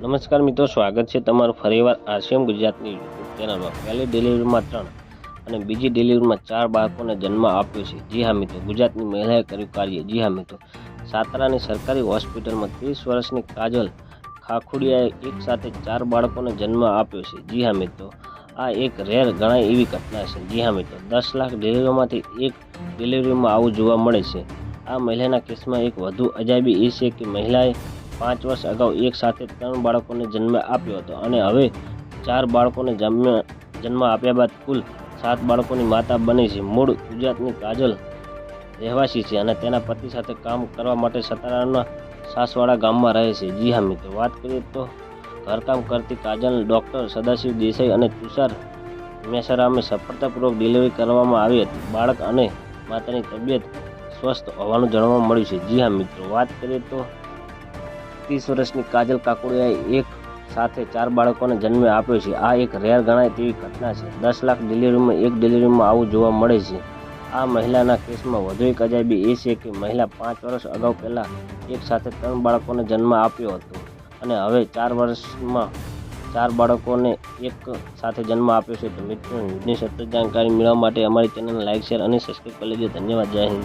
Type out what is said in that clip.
નમસ્કાર મિત્રો, સ્વાગત છે તમારું ફરીવાર આરસીએમ ગુજરાતની યુટ્યુબ ચેનલમાં. પહેલી ડિલિવરીમાં ત્રણ અને બીજી ડિલિવરીમાં ચાર બાળકોને જન્મ આપ્યો છે. જી હા મિત્રો, ગુજરાતની મહિલાએ કર્યું કાર્ય. જી હા મિત્રો સાતારાની સરકારી હોસ્પિટલમાં ત્રીસ વર્ષની કાજલ ખાખુડિયાએ એક સાથે ચાર બાળકોને જન્મ આપ્યો છે. જી હા મિત્રો, આ એક રેર ગણાય એવી ઘટના છે. જી હા મિત્રો, દસ લાખ ડિલિવરીમાંથી એક ડિલિવરીમાં આવું જોવા મળે છે. આ મહિલાના કેસમાં એક વધુ અજાયબી એ છે કે મહિલાએ પાંચ વર્ષ અગાઉ એક સાથે ત્રણ બાળકોને જન્મ આપ્યો હતો અને હવે ચાર બાળકોને જન્મ જન્મ આપ્યા બાદ કુલ સાત બાળકોની માતા બની છે. મૂળ ગુજરાતની કાજલ રહેવાસી છે અને તેના પતિ સાથે કામ કરવા માટે સતારાના સાસવાડા ગામમાં રહે છે. જી હા મિત્રો, વાત કરીએ તો ઘરકામ કરતી કાજલ ડૉક્ટર સદાશિવ દેસાઈ અને તુષાર મેસરામે સફળતાપૂર્વક ડિલિવરી કરવામાં આવી હતી. બાળક અને માતાની તબિયત સ્વસ્થ હોવાનું જાણવા મળ્યું છે. જી હા મિત્રો, વાત કરીએ તો ત્રીસ વર્ષની કાજલ કાકુડિયાએ એક સાથે ચાર બાળકોને જન્મ આપ્યો છે. આ એક રેર ગણાય તેવી ઘટના છે. દસ લાખ ડિલિવરીમાં એક ડિલિવરીમાં આવું જોવા મળે છે. આ મહિલાના કેસમાં વધુ એક અજાયબી એ છે કે મહિલા પાંચ વર્ષ અગાઉ પહેલાં એક સાથે ત્રણ બાળકોને જન્મ આપ્યો હતો અને હવે ચાર વર્ષમાં ચાર બાળકોને એક સાથે જન્મ આપ્યો છે. તો મિત્રો, ન્યૂઝની સતત જાણકારી મેળવવા માટે અમારી ચેનલને લાઇક શેર અને સબસ્ક્રાઈબ કરી લેજો. ધન્યવાદ. જય હિન્દ.